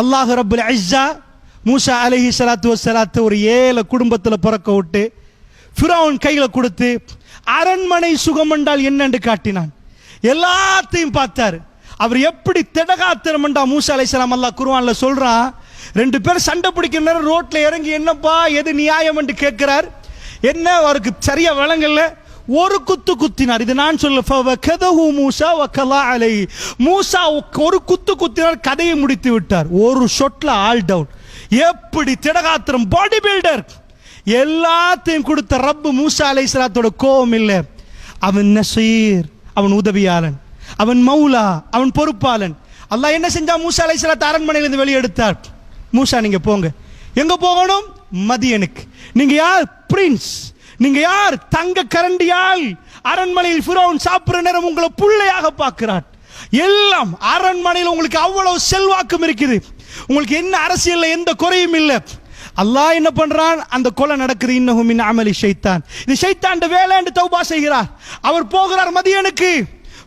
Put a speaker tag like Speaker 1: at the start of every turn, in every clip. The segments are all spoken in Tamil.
Speaker 1: அல்லாஹ் ரபுல் ஐஸா மூசா அலஹி சலாத்து வஸ்ஸலாத்து ஒரு ஏழை குடும்பத்தில் பிறக்க விட்டு ஃபிரோன் கையில் கொடுத்து அரண்மனை சுகம் என்றால் என்னென்று காட்டினான். எல்லாத்தையும் பார்த்தார். அவர் எப்படி திடகாத்திரமண்டா மூசா அலைஹிஸ்ஸலாம் அல்லாஹ் குருவானில் சொல்கிறான் ரெண்டு பேர் சண்டை பிடிக்கிற நேரம் இறங்கி என்னப்பா எது நியாயம் என்று கேட்கிறார். என்ன அவருக்கு சரியாக விளங்கலை. ஒரு குத்து குத்தினார். இது நான் சொல்ல ஃபவகதஹு மூசா வகலா அலை. மூசா ஒரு குத்து குத்தினார் கதையை முடித்து விட்டார். ஒரு ஷொட்ல ஆல் டவுன். எப்படி திடகாத்திரம் பாடி பில்டர். எல்லாத்தையும் கொடுத்த ரப்பு மூசா அலைஹிஸ்ஸலாத்தோட கோபம் இல்லை. அவன் நசீர் அவன் உதவியாளன். அவன் மௌலா அவன் பொறுப்பாளன். அல்லாஹ் என்ன செஞ்சா? மூசா அலைஹிஸ்ஸலாத் அரண்மனையிலிருந்து வெளியெடுத்தார். மூசா நீங்க போங்க. எங்க போகணும்? மதியனுக்கு. நீங்க யார்? பிரின்ஸ். நீங்க யார்? தங்க கரண்டியால் அரண்மனையில் ஃபிரோன் சாப்பிடுற நேரம் உங்களை பிள்ளையாக பார்க்கிறான் எல்லாம் அரண்மனையில் உங்களுக்கு அவ்வளவு செல்வாக்கும் இருக்குது. உங்களுக்கு என்ன அரசியல் எந்த குறையும் இல்லை. அல்லாஹ் என்ன பண்றான்? அந்த கொலை நடக்குது. இன்னும் மின் அமலி ஷைத்தான். இது ஷைத்தான் என்று தௌபா செய்கிறார். அவர் போகிறார் மதியனுக்கு.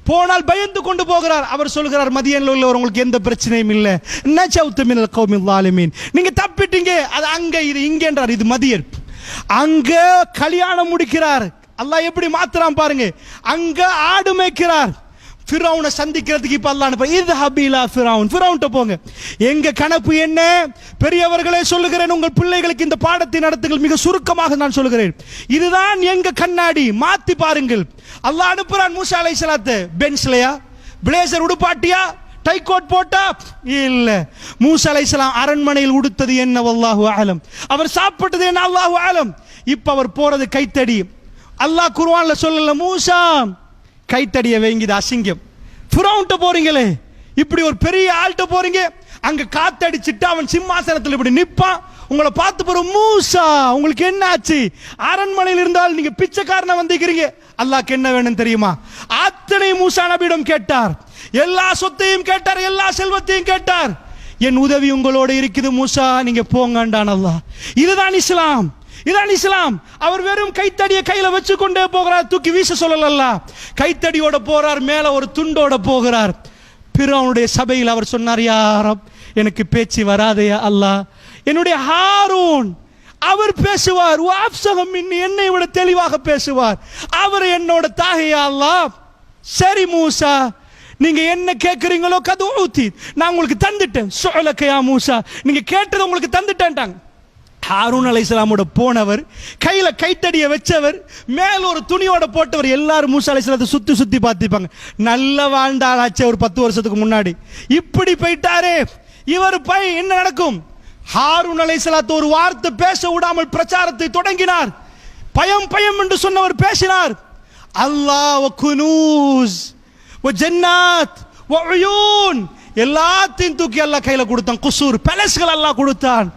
Speaker 1: போனால் பயந்து கொண்டு போகிறார். அவர் சொல்கிறார் மதியனில் உள்ளவர் உங்களுக்கு எந்த பிரச்சனையும் இல்லை. நச்சவுத்து மினல் கௌமில் லாலிமீன் நீங்க தப்பிட்டீங்க. அது அங்க இது இங்கேன்றார். இது மதியன். அங்க கல்யாணம் முடிக்கிறார். அல்லாஹ் எப்படி மாத்துறான் பாருங்க. அங்க ஆடு மேய்க்கிறார். ஃபிரௌனை சந்திக்கிறதுக்கு இப்போ அல்லாஹ் அனுப்ப இது ஹபீலா ஃபிரௌன். ஃபிரௌன்ட்ட போங்க. எங்க கணப்பு என்ன? பெரியவர்களே சொல்லுகிறேன் உங்கள் பிள்ளைகளுக்கு இந்த பாடத்தை நடத்துங்கள். மிக சுருக்கமாக நான் சொல்லுகிறேன். இதுதான் எங்க கண்ணாடி. மாத்தி பாருங்கள். அல்லாஹ் அனுப்புறான் மூசா அலைஹிஸ்ஸலாத்து பென்ஸ்லயா பிளேசர் உடுப்பாட்டியா? டை கோட் போட்டா? இல்ல. மூசா அலைசலாம் அரண்மனையில் உடுத்தது என்ன? அல்லாஹு ஆலம் அவர் சாப்பிட்டது என்ன? அல்லாஹு ஆலம் இப்ப அவர் போறது கைத்தடி. அல்லாஹ் குருவான்ல சொல்லல மூசா கைத்தடிய வேங்கிது அசிங்கம். ஃபிரௌன்ட்ட போறீங்களே. இப்படி ஒரு பெரிய ஆள்கிட்ட போறீங்க. அங்க காத்தடிச்சுட்டு அவன் சிம்மாசனத்தில் இப்படி நிப்பான். உங்களை பார்த்து போற மூசா உங்களுக்கு என்ன ஆச்சு அரண்மனையில் இருந்தால் நீங்க பிச்சைக்காரனை வந்திருக்கிறீங்க. அல்லாஹ் என்ன வேணும் தெரியுமா? அத்தனை மூசா நபியிடம் கேட்டார். எல்லா சொத்தையும் கேட்டார் எல்லா செல்வத்தையும் கேட்டார். என் உதவி உங்களோட இருக்குது மூசா நீங்க போங்கண்டான் அல்லாஹ். இதுதான் இஸ்லாம். இதான் இஸ்லாம். அவர் வெறும் கைத்தடியை கையில வச்சு கொண்டே போகிறார் தூக்கி வீச சொல்லல கைத்தடியோட போறார் மேல ஒரு துண்டோட போகிறார். பிறவனுடைய சபையில் அவர் சொன்னார் யாரம் எனக்கு பேச்சு வராதையா அல்லாஹ். என்னுடைய ஹாரூன் அவர் பேசுவார். வாப்சகம் இன்னி என்னை விட தெளிவாக பேசுவார். அவர் என்னோட தாகையாலா சரி மூசா நீங்க என்ன கேட்குறீங்களோ கது ஊத்தி நான் உங்களுக்கு தந்துட்டேன். சோழக்கையா மூசா நீங்க கேட்டது உங்களுக்கு தந்துட்டேன்ட்டாங்க. ஹாரூன் அலைசலாமோட போனவர் கையில் கைத்தடியை வச்சவர் மேல ஒரு துணியோட போட்டவர் எல்லாரும் மூசா அலைசலத்தை சுற்றி சுற்றி பார்த்துப்பாங்க நல்ல வாழ்ந்தாளாச்சே ஒரு பத்து வருஷத்துக்கு முன்னாடி. இப்படி போயிட்டாரே. இவர் பை என்ன நடக்கும்? ஹாரூன் அலைசலாத்து ஒரு வார்த்தை பேச விடாமல் பிரச்சாரத்தை தொடங்கினார். பயம் பயம் என்று சொன்னவர் பேசினார். அல்லாஹ் குனூஸ் ஜன்னாத் உயூன். எல்லாத்தையும் தூக்கி எல்லாம் கையில் கொடுத்தான். குசூர் பேலஸ்கள் எல்லாம் கொடுத்தான்.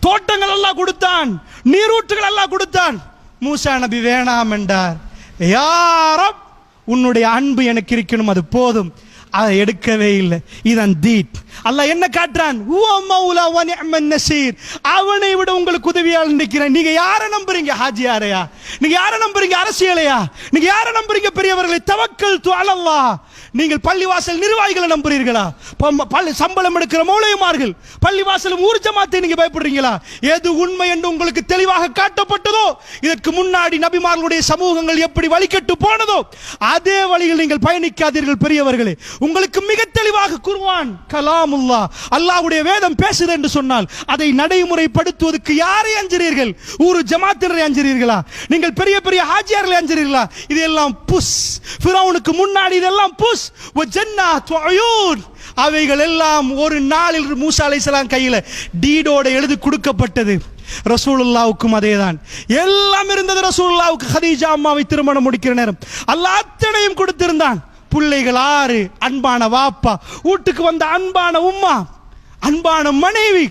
Speaker 1: தோட்டங்கள் எல்லாம் கொடுத்தான். நீரூற்றுகள் எல்லாம் கொடுத்தான். மூசா நபி வேணாம் என்றார். யாரம் உன்னுடைய அன்பு எனக்கு இருக்கணும் அது போதும். அதை எடுக்கவே இல்லை. இதன் தீட் அல்லாஹ் என்ன காட்டுறான்? நசீர். அவனை விட உங்களுக்கு உதவியால் நிற்கிறேன். நீங்க யாரை நம்புறீங்க ஹாஜியாரையா? நீங்க யாரை நம்புறீங்க அரசியலையா? நீங்க யாரை நம்புறீங்க பெரியவர்களை? தவக்கல் து நீங்கள் பள்ளிவாசல் நிர்வாகிகளை நம்புறீர்களா? பள்ளி சம்பளம் எடுக்கிற மூளையுமார்கள் பள்ளிவாசலும் ஊர்ஜமாத்தை நீங்க பயப்படுறீங்களா? எது உண்மை என்று உங்களுக்கு தெளிவாக காட்டப்பட்டதோ இதற்கு முன்னாடி நபிமார்களுடைய சமூகங்கள் எப்படி வழிகட்டு போனதோ அதே வழியில் நீங்கள் பயணிக்காதீர்கள் பெரியவர்களே. உங்களுக்கு மிக தெளிவாக கூறுவான் கலாமுல்லா அல்லாவுடைய வேதம் பேசுது என்று சொன்னால் அதை நடைமுறைப்படுத்துவதற்கு யாரை அஞ்சுறீர்கள்? ஊரு ஜமாத்தினரை அஞ்சுறீர்களா? நீங்கள் பெரிய பெரிய ஹாஜியார்களை அஞ்சுறீர்களா? இதெல்லாம் புஸ் ஃபிரௌனுக்கு முன்னாடி இதெல்லாம் புஸ் வ ஜன்னா வ அவைகள் எல்லாம் ஒரு நாளில் மூசா அலைஹிஸ்ஸலாம் கையில் டீடோட எழுதி கொடுக்கப்பட்டது. ரசூலுல்லாவுக்கும் அதேதான். எல்லாம் இருந்தது ரசூலுல்லாவுக்கு. ஹதீஜா அம்மாவை திருமணம் முடிக்கிற நேரம். அல்லாஹ் அத்தனையும் கொடுத்திருந்தான். பிள்ளைகள் ஆறு அன்பான வாப்பா. வீட்டுக்கு வந்த அன்பான உம்மா அன்பான மனைவி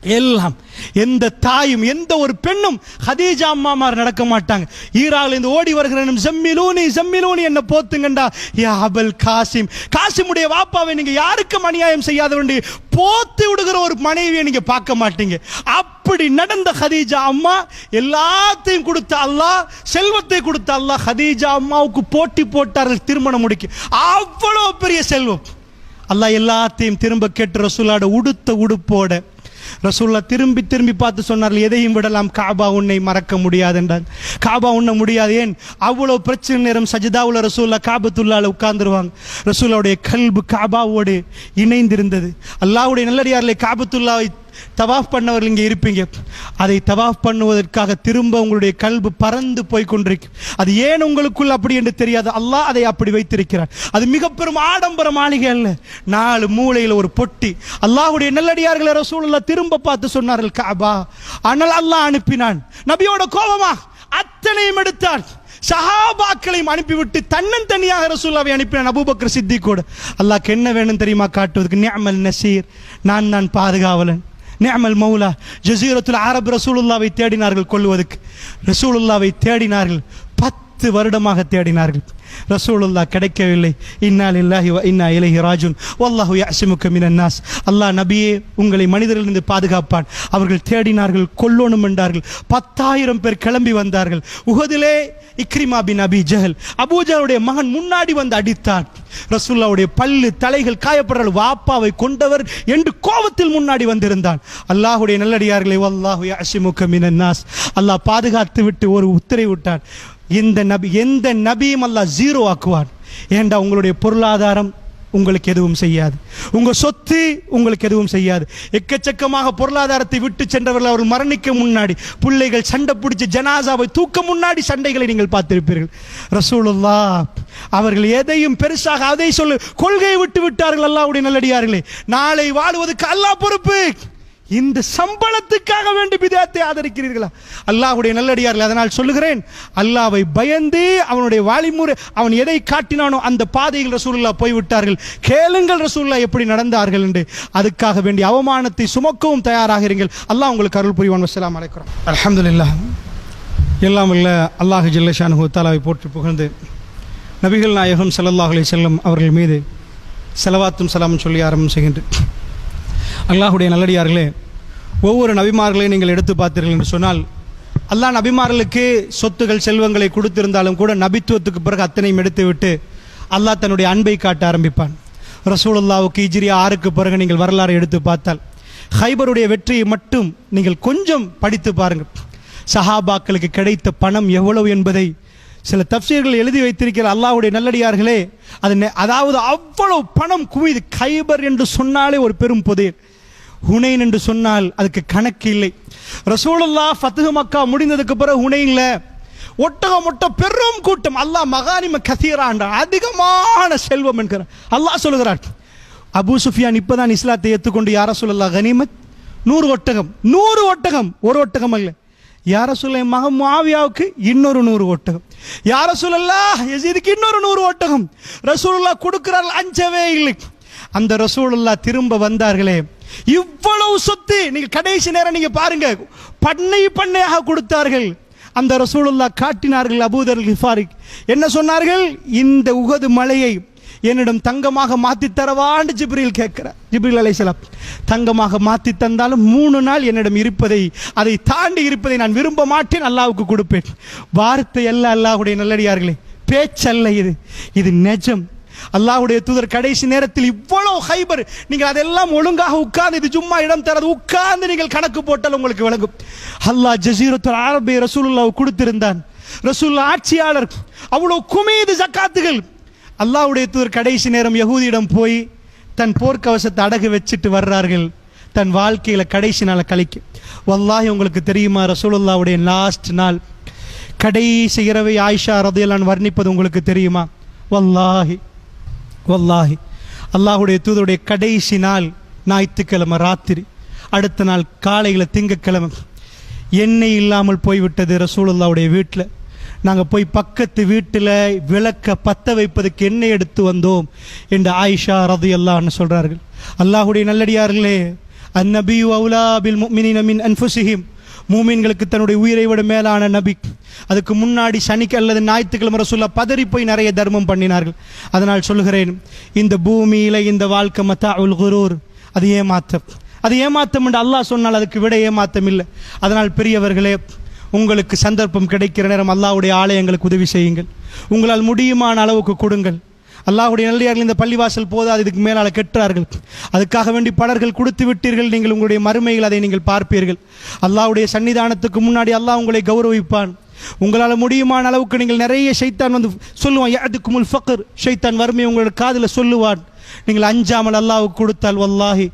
Speaker 1: எல்லாம் எந்த தாயும் எந்த ஒரு பெண்ணும் ஹதீஜா அம்மா மாதிரி நடக்க மாட்டாங்க. ஈரால இருந்து ஓடி வருகிறேன் ஜம்மிலூனி ஜம்மிலூனி என்ன போத்துங்கண்டா. யா அபல் காசிம். காசிமுடைய வாப்பாவை நீங்க யாருக்கும் அநியாயம் செய்யாத வேண்டி போத்து விடுகிற ஒரு மனைவியை நீங்க பார்க்க மாட்டீங்க. அப்படி நடந்த ஹதீஜா அம்மா எல்லாத்தையும் கொடுத்த அல்லாஹ் செல்வத்தை கொடுத்த அல்லாஹ் ஹதீஜா அம்மாவுக்கு போட்டி போட்டார்கள் திருமணம் முடிக்க. அவ்வளவு பெரிய செல்வம். அல்லாஹ் எல்லாத்தையும் திரும்ப கேட்டு ரசூலாட உடுத்த உடுப்போட ரசூல்லா திரும்பி திரும்பி பார்த்து சொன்னார்கள் எதையும் விடலாம் காபா உன்னை மறக்க முடியாது என்றார். காபா உண்ண முடியாது ஏன்? அவ்வளோ பிரச்சனை நேரம் சஜிதாவுல ரசூல்லா காபத்துள்ளால உட்கார்ந்துருவாங்க. ரசூல்லாவுடைய கல்பு காபாவோடு இணைந்திருந்தது. அல்லாஹ்வுடைய நல்லடியாரில் காபத்துல்லாவை தவாஃப் பண்ணவர்கள் இங்கே இருப்பீங்க. அதை தவாஃப் பண்ணுவதற்காக திரும்ப உங்களுடைய கல்பு பறந்து போய் கொண்டிருக்கு. அது ஏன் உங்களுக்குள் அப்படி என்று தெரியாது. அல்லாஹ் அதை அப்படி வைத்திருக்கிறார். அது மிக பெரும் ஆடம்பர மாளிகை அல்ல. நாலு மூளையில் ஒரு பொட்டி. அல்லாஹ்வுடைய நல்லடியார்களை ரசூலுல்லாஹ் திரும்ப பார்த்து சொன்னார்கள் காபா ஆனால் அல்லாஹ் அனுப்பினான். நபியோட கோபமா? அத்தனையும் எடுத்தார். சஹாபாக்களையும் அனுப்பிவிட்டு தன்னன் தனியாக ரசூல்லாவை அனுப்பினான் அபூபக்கர் கூட அல்லாஹ் என்ன வேணும் தெரியுமா? காட்டுவதற்கு நியமல் நசீர். நான் தான் பாதுகாவலன். நேமல் மௌலா ஜசீரத்துல் அரப் ரசூலுல்லாவை தேடினார்கள் கொள்வதற்கு ரசூலுல்லாவை தேடினார்கள் பத்து வருடமாக தேடினார்கள். ரசூலுல்லா கிடைக்கவில்லை. இன்னால் இல்லாஹி இன்னா இலைஹி ராஜுன் வல்லாஹு யஅஸிமுக மினன்னாஸ் அல்லாஹ் நபியே உங்களை மனிதர்களிருந்து பாதுகாப்பான். அவர்கள் தேடினார்கள் கொல்லணும் என்றார்கள். பத்தாயிரம் பேர் கிளம்பி வந்தார்கள். உகதிலே இக்ரிமா பின் அபி ஜஹல். அபூஜலுடைய மகன் முன்னாடி வந்து அடித்தான். ரசூல்லாவுடைய பல்லு தலைகள் காயப்படுற வாப்பாவை கொண்டவர் என்று கோபத்தில் முன்னாடி வந்திருந்தான். அல்லாஹ்வுடைய நல்லடியார்களை அல்லாஹு அசிமுக மினன் நாஸ். அல்லாஹ் பாதுகாத்து விட்டு ஒரு உத்தரவு விட்டான் இந்த நபி எந்த நபியும் அல்லாஹ் ஜீரோ ஆக்குவார் ஏண்டா உங்களுடைய பொருளாதாரம் உங்களுக்கு எதுவும் செய்யாது. உங்க சொத்து உங்களுக்கு எதுவும் செய்யாது. எக்கச்சக்கமாக பொருளாதாரத்தை விட்டு சென்றவர்கள் அவர்கள் மரணிக்க முன்னாடி பிள்ளைகள் சண்டை பிடிச்ச ஜனாசாவை தூக்க முன்னாடி சண்டைகளை நீங்கள் பார்த்திருப்பீர்கள். ரசூலுல்லா அவர்கள் எதையும் பெருசாக அதை சொல்லு கொள்கையை விட்டு விட்டார்கள். அல்லாவுடைய நல்லடியார்களே நாளை வாழுவதற்கு அல்லாஹ் பொறுப்பு. இந்த சம்பளத்துக்காக வேண்டி பிதாத்தை ஆதரிக்கிறீர்களா? அல்லாஹுடைய நல்லடியார்கள் அதனால் சொல்லுகிறேன் அல்லாவை பயந்து அவனுடைய வாலிமுறை அவன் எதை காட்டினானோ அந்த பாதையில் ரசூல்லா போய்விட்டார்கள். கேளுங்கள் ரசூல்லா எப்படி நடந்தார்கள் என்று. அதுக்காக வேண்டிய அவமானத்தை சுமக்கவும் தயாராக இருங்கள் அல்லாஹ் உங்களுக்கு அருள் புரிவான். வசலாம் அழைக்கிறோம் அலமதுல்லா எல்லாம் இல்லை அல்லாஹ் ஜில்லஷான் ஹூத்தாலாவை போற்றி புகழ்ந்து நபிகள் நாயகம் ஸல்லல்லாஹு அலி செல்லம் அவர்கள் மீது செலவாத்தும் சலாமும் சொல்லி ஆரம்பம் செய்கின்றேன். அல்லாஹுடைய நல்லடியார்களே ஒவ்வொரு நபிமார்களையும் நீங்கள் எடுத்து பார்த்தீர்கள் என்று சொன்னால் அல்லாஹ் நபிமார்களுக்கு சொத்துகள் செல்வங்களை கொடுத்திருந்தாலும் கூட நபித்துவத்துக்கு பிறகு அத்தனையும் எடுத்துவிட்டு அல்லாஹ் தன்னுடைய அன்பை காட்ட ஆரம்பிப்பான். ரசூலுல்லாவுக்கு இஜிரியா ஆறுக்கு பிறகு நீங்கள் வரலாறு எடுத்து பார்த்தால் ஹைபருடைய வெற்றியை மட்டும் நீங்கள் கொஞ்சம் படித்து பாருங்கள். சஹாபாக்களுக்கு கிடைத்த பணம் எவ்வளவு என்பதை சில தப்சீர்கள் எழுதி வைத்திருக்கிற அல்லாவுடைய நல்லடியார்களே அது நெ- அதாவது அவ்வளவு பணம் குவிது கைபர் என்று சொன்னாலே ஒரு பெரும் புதையல். ஹுனைன் என்று சொன்னால் அதுக்கு கணக்கு இல்லை. ரசூலுல்லா ஃபத்துஹ் மக்கா முடிந்ததுக்கு பிறகு ஹுனைன்ல ஒட்டகம் ஒட்ட பெரும் கூட்டம். அல்லாஹ் மகானிம கசீரான் அதிகமான செல்வம் என்கிறார் அல்லாஹ் சொல்லுகிறார். அபு சுஃபியான் இப்போதான் இஸ்லாத்தை ஏற்றுக்கொண்டு யார சொல்லலாம் கனிமத். நூறு ஒட்டகம். நூறு ஒட்டகம். ஒரு ஒட்டகம் அல்ல. யார சொல்ல மகன் மாவியாவுக்கு இன்னொரு நூறு ஒட்டகம். யார சொல்லலாம் யசீதுக்கு இன்னொரு நூறு ஒட்டகம். ரசூலுல்லா கொடுக்கிறார்கள். அஞ்சவே இல்லை. அந்த ரசூலுல்லா திரும்ப வந்தார்களே. இவ்வளவு சொத்து நீங்க கடைசி நேரம் நீங்க பாருங்க. பண்ணை பண்ணையாக கொடுத்தார்கள். அந்த ரசூலுல்லா காட்டினார்கள் அபூதர் ஹிஃபாரிக் என்ன சொன்னார்கள்? இந்த உகது மலையை என்னிடம் தங்கமாக மாத்தி தரவான்னு ஜிப்ரில் கேட்கிறார். ஜிப்ரில் அலைசலாம் தங்கமாக மாத்தி தந்தாலும் மூணு நாள் என்னிடம் இருப்பதை அதை தாண்டி இருப்பதை நான் விரும்ப மாட்டேன் அல்லாவுக்கு கொடுப்பேன். வார்த்தை அல்ல அல்லாஹ்வுடைய நல்லடியார்களே. பேச்சல்ல இது. இது நிஜம். அல்லாஹுடைய தூதர் கடைசி நேரத்தில் இவ்வளவு ஹைபர். நீங்கள் அதெல்லாம் ஒழுங்காக உட்கார்ந்து இது சும்மா இடம் தராது உட்கார்ந்து நீங்கள் கணக்கு போட்டால் உங்களுக்கு விளங்கும். அல்லாஹ் ஜசீரத்துல் ஆரம்பி ரசூலுல்லாஹ் கொடுத்திருந்தான். ரசூலுல்லாஹ் ஆட்சியாளர் அவ்வளவு குமிது ஜக்காத்துகள். அல்லாஹுடைய தூதர் கடைசி நேரம் யகூதியிடம் போய் தன் போர்க்கவசத்தை அடகு வச்சுட்டு வர்றார்கள். தன் வாழ்க்கையில கடைசி நாளை கழிக்க. வல்லாஹி உங்களுக்கு தெரியுமா? ரசூலுல்லாவுடைய லாஸ்ட் நாள். கடைசி இரவை ஆயிஷா ரதையெல்லாம் வர்ணிப்பது உங்களுக்கு தெரியுமா? வல்லாஹி. வல்லாஹி. அல்லாஹுடைய தூதருடைய கடைசி நாள் ஞாயிற்றுக்கிழமை ராத்திரி. அடுத்த நாள் காலையில் திங்கக்கிழமை. எண்ணெய் இல்லாமல் போய்விட்டது ரசூலுல்லாவுடைய வீட்டில் நாங்கள் போய் பக்கத்து வீட்டில் விளக்க பத்த வைப்பதற்கு எண்ணெய் எடுத்து வந்தோம் என்று ஆயிஷா ரது அல்லான்னு சொல்கிறார்கள் அல்லாஹுடைய நல்லடியார்களே அந்நபியு அவுலா பில் முஃமினீன மின் அன்ஃபுசிஹிம். மூமின்களுக்கு தன்னுடைய உயிரை விட மேலான நபி. அதுக்கு முன்னாடி சனிக்கு அல்லது ஞாயிற்றுக்கிழமை ரசூல்லா பதறி போய் நிறைய தர்மம் பண்ணினார்கள். அதனால் சொல்லுகிறேன் இந்த பூமியில் இந்த வாழ்க்கை மத்தா உல் குரூர். அது ஏமாத்தம் அது ஏமாத்தம் என்று அல்லாஹ் சொன்னால் அதுக்கு விட ஏமாத்தம் இல்லை. அதனால் பெரியவர்களே உங்களுக்கு சந்தர்ப்பம் கிடைக்கிற நேரம் அல்லாவுடைய ஆலயங்களுக்கு உதவி செய்யுங்கள். உங்களால் முடியுமான அளவுக்கு கொடுங்கள். அல்லாஹுடைய நல்லியார்கள் இந்த பள்ளிவாசல் போதாது இதுக்கு மேலால் கெட்டார்கள் அதுக்காக வேண்டி பலர்கள் கொடுத்து விட்டீர்கள். நீங்கள் உங்களுடைய மறுமையில் அதை நீங்கள் பார்ப்பீர்கள். அல்லாஹுடைய சன்னிதானத்துக்கு முன்னாடி அல்லாஹ் உங்களை கௌரவிப்பான். உங்களால் முடியுமான அளவுக்கு நீங்கள் நிறைய ஷைத்தான் வந்து சொல்லுவான். யாதுக்குமுல் ஃபக்கர் ஷைத்தான் வறுமை உங்களோட காதில் சொல்லுவான். நீங்கள் அஞ்சாமல் அல்லாவுக்கு கொடுத்தால் வல்லாஹி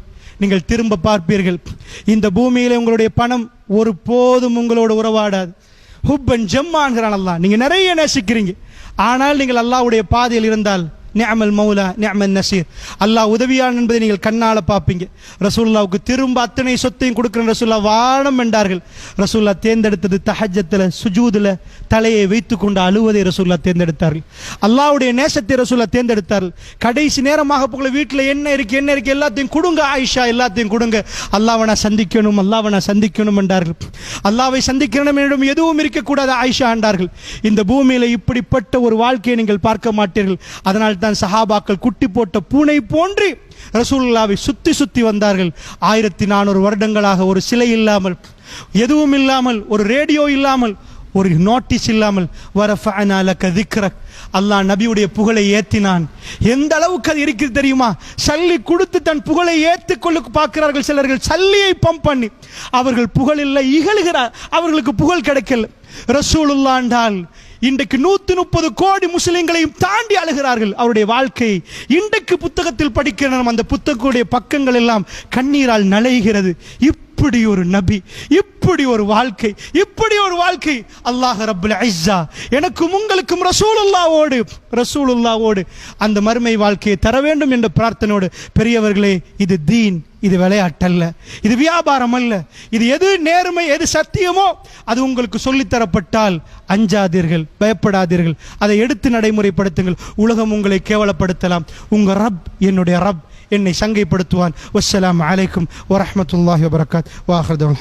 Speaker 1: நீங்கள் திரும்ப பார்ப்பீர்கள். இந்த பூமியில் உங்களுடைய பணம் ஒரு போதும் உங்களோட உறவாடாது. ஹுப்பன் ஜம்மான்கிறான் அல்லா நீங்கள் நிறைய நேசிக்கிறீங்க. ஆனால் நீங்கள் அல்லாவுடைய பாதையில் இருந்தால் நிஅமல் மௌலா நிஅமல் நசீர். அல்லாஹ் உதவியான் என்பதை நீங்கள் கண்ணால் பார்ப்பீங்க ரசூல்லாவுக்கு திரும்ப அத்தனை சொத்தையும் கொடுக்குற ரசூல்லா வானம் என்றார்கள் ரசூல்லா தேர்ந்தெடுத்தது தஹஜத்தில் சுஜூதில் தலையை வைத்து கொண்டு அழுவதை ரசூல்லா தேர்ந்தெடுத்தார்கள். அல்லாவுடைய நேசத்தை ரசூல்லா தேர்ந்தெடுத்தார்கள். கடைசி நேரமாக போகல வீட்டில் என்ன இருக்கு என்ன இருக்கு எல்லாத்தையும் கொடுங்க ஆயிஷா எல்லாத்தையும் கொடுங்க. அல்லாவை நான் சந்திக்கணும் அல்லாவை நான் சந்திக்கணும் என்றார்கள். அல்லாவை சந்திக்கணும் என்னிடம் எதுவும் இருக்கக்கூடாது ஆயிஷா என்றார்கள். இந்த பூமியில் இப்படிப்பட்ட ஒரு வாழ்க்கையை நீங்கள் பார்க்க மாட்டீர்கள். அதனால் தான் சஹாபாக்கள் குட்டி போட்ட பூனை போன்று ரசூலுல்லாவை சுத்தி சுத்தி வந்தார்கள். ஆயிரத்தி நானூறு வருடங்களாக ஒரு சிலை இல்லாமல் எதுவும் இல்லாமல் ஒரு ரேடியோ இல்லாமல் ஒரு நோட்டீஸ் இல்லாமல் வர திக்ரக். அல்லாஹ் நபியுடைய புகழை ஏத்தினான். எந்த அளவுக்கு அது இருக்குது தெரியுமா? சல்லி கொடுத்து தன் புகழை ஏற்றுக்கொள்ள பார்க்கிறார்கள் சிலர்கள். சல்லியை பம்ப் பண்ணி அவர்கள் புகழ் இல்லை இகழுகிறார். அவர்களுக்கு புகழ் கிடைக்கல. ரசூலுல்லா என்றால் இன்றைக்கு நூத்தி முப்பது கோடி முஸ்லிம்களையும் தாண்டி அழுகிறார்கள் அவருடைய வாழ்க்கை. இன்றைக்கு புத்தகத்தில் படிக்கிற நாம் அந்த புத்தகத்துடைய பக்கங்கள் எல்லாம் கண்ணீரால் நலைகிறது. இப்படி ஒரு நபி இப்படி ஒரு வாழ்க்கை இப்படி ஒரு வாழ்க்கை. அல்லாஹ் ரபுல் ஐஸா எனக்கும் உங்களுக்கும் ரசூலுல்லாவோடு ரசூலுல்லாவோடு அந்த மறுமை வாழ்க்கையை தர வேண்டும் என்ற பிரார்த்தனையோடு. பெரியவர்களே இது தீன். இது விளையாட்டல்ல. இது வியாபாரம் அல்ல இது எது நேர்மை எது சத்தியமோ அது உங்களுக்கு சொல்லித்தரப்பட்டால் அஞ்சாதீர்கள் பயப்படாதீர்கள். அதை எடுத்து நடைமுறைப்படுத்துங்கள். உலகம் உங்களை கேவலப்படுத்தலாம். உங்க ரப் என்னுடைய ரப் என்னை சங்கைப்படுத்துவான். வசலாம் அலைக்கும் வரமத்துல்லாஹி வபரகாத். வாஹர்து